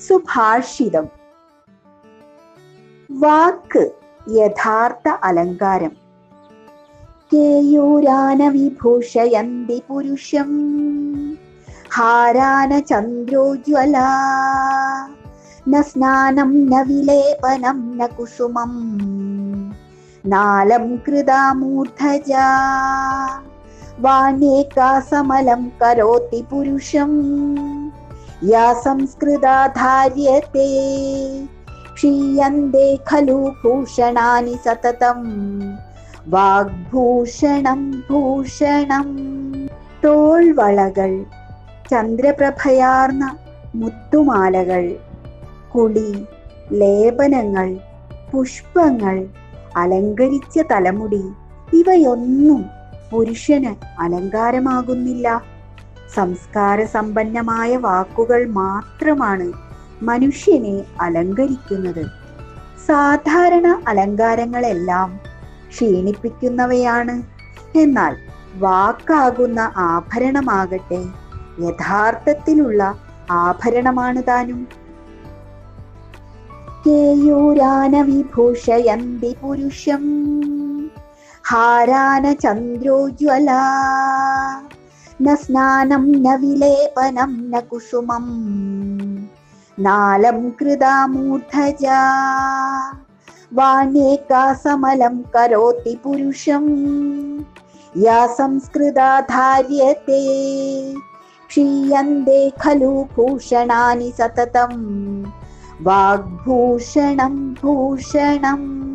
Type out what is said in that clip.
സുഭാഷിതം. വാക്ക് യഥാർത്ഥ അലങ്കാരം. കേയൂരാന വിഭൂഷയന്തി പുരുഷം. ഹാരാന ചന്ദ്രോജ്വല. ന സ്നാനം ന വിലേപനം ന കുസുമം. നാലം കൃതാമൂർധജ. വാണ്യേകാസമലം കരോതി പുരുഷം. യാ संस्कृता धार्यते क्षीयन्ते खलु भूषणानि सततम् വാഗ്ഭൂഷണം ഭൂഷണം. തോൾവളകൾ ചന്ദ്രപ്രഭയാർന്ന മുത്തുമാലകൾ കുളി ലേപനങ്ങൾ പുഷ്പങ്ങൾ അലങ്കരിച്ച തലമുടി ഇവയൊന്നും പുരുഷന് അലങ്കാരമാകുന്നില്ല. സംസ്കാര സമ്പന്നമായ വാക്കുകൾ മാത്രമാണ് മനുഷ്യനെ അലങ്കരിക്കുന്നത്. സാധാരണ അലങ്കാരങ്ങളെല്ലാം ക്ഷീണിപ്പിക്കുന്നവയാണ്. എന്നാൽ വാക്കാകുന്ന ആഭരണമാകട്ടെ യഥാർത്ഥത്തിലുള്ള ആഭരണമാണ് താനും. കേയൂരാന വിഭൂഷയന്തി പുരുഷം ഹാരാന ചന്ദ്രോജ്വല न स्नानं न विलेपनं न कुसुमम्। नालं कृदा मूर्धजा। वाणेका समलं करोति पुरुषम्। या संस्कृता धार्यते। क्षीयन्ते खलु भूषणानि सततम्। वाग्भूषणं भूषणम्।